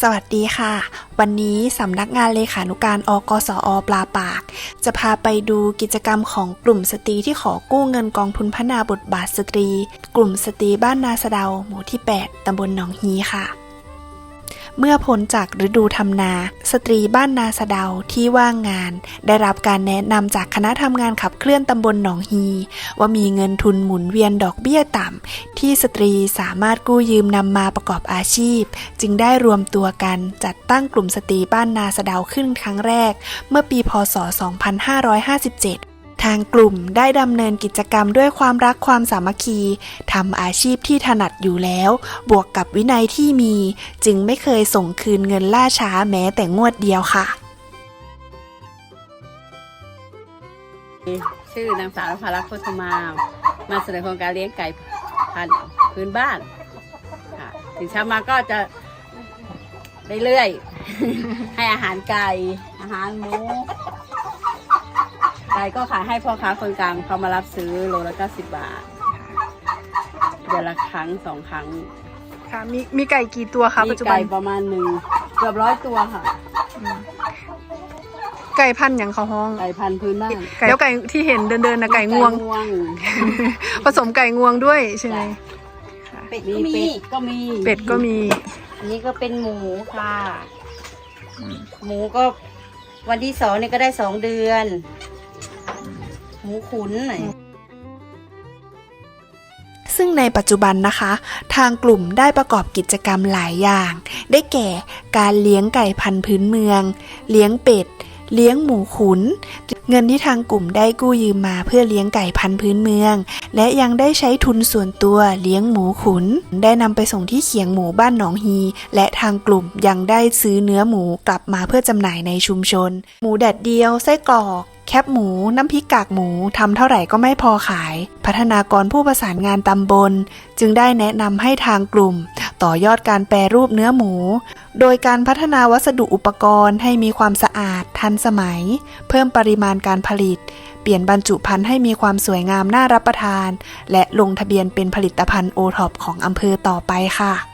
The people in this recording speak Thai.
สวัสดีค่ะ วันนี้สำนักงานเลขานุการอกสอปลาปาก จะพาไปดูกิจกรรมของกลุ่มสตรีที่ขอกู้เงินกองทุนพัฒนาบทบาทสตรี กลุ่มสตรีบ้านนาสะเดาหมู่ที่ 8ตำบลหนองฮีค่ะ เมื่อพ้นจากฤดูทำนา สตรีบ้านนาสะเดาที่ว่างงาน ได้รับการแนะนำจากคณะทำงานขับเคลื่อนตำบลหนองฮี ว่ามีเงินทุนหมุนเวียนดอกเบี้ยต่ำ ที่สตรีสามารถกู้ยืมนำมาประกอบอาชีพ จึงได้รวมตัวกันจัดตั้งกลุ่มสตรีบ้านนาสะเดาขึ้นครั้งแรก เมื่อปีพศ 2557 ทางกลุ่มได้ดำเนินกิจกรรมด้วยความรักความสามัคคีทำอาชีพที่ถนัดอยู่แล้ว บวกกับวินัยที่มี จึงไม่เคยส่งคืนเงินล่าช้าแม้แต่งวดเดียวค่ะ ชื่อนางสาวนภารักษ์โคตมา มาเสนอโครงการเลี้ยงไก่พันธุ์พื้นบ้านค่ะถึงเช้ามาก็จะเรื่อยๆให้อาหารไก่ อาหารหมู ก่ก็ขายให้พ่อค้าคนกลางเขามารับซื้อโลละ90บาทเดือนละครั้งสองครั้งค่ะมีมีไก่กี่ตัวคะมีปัจจุบันไก่ประมาณหนึ่งเกือบร้อยตัวค่ะ ไก่พันธุ์อย่างเขาห้องไก่พันธุ์พื้นบ้านไก่แล้วไก่ที่เห็นเดินเดินๆนะไก่งวงงวง ผสมไก่งวงด้วยใช่ไหมเป็ดมีก็มีเป็ดก็มี เป็ดก็มี อันนี้ก็เป็นหมูค่ะ หมูก็วันที่สองนี่ก็ได้สองเดือน หูขุนหน่อยซึ่งในปัจจุบันนะคะ ทางกลุ่มได้ประกอบกิจกรรมหลายอย่าง ได้แก่การเลี้ยงไก่พันธุ์พื้นเมือง เลี้ยงเป็ด เลี้ยงหมูขุน เงินที่ทางกลุ่มได้กู้ยืมมาเพื่อเลี้ยงไก่พันธุ์พื้นเมือง และยังได้ใช้ทุนส่วนตัวเลี้ยงหมูขุน ได้นำไปส่งที่เขียงหมูบ้านหนองฮี และทางกลุ่มยังได้ซื้อเนื้อหมูกลับมาเพื่อจำหน่ายในชุมชน หมูแดดเดียวไส้กรอก แคบหมู น้ำพริกกากหมูทำเท่าไหร่ก็ไม่พอขาย พัฒนากรผู้ประสานงานตำบล จึงได้แนะนำให้ทางกลุ่ม ต่อยอดการแปรรูปเนื้อหมู โดยการพัฒนาวัสดุอุปกรณ์ให้มีความสะอาด ทันสมัย เพิ่มปริมาณการผลิต เปลี่ยนบรรจุภัณฑ์ให้มีความสวยงามน่ารับประทาน และลงทะเบียนเป็นผลิตภัณฑ์โอท็อปของอำเภอต่อไปค่ะ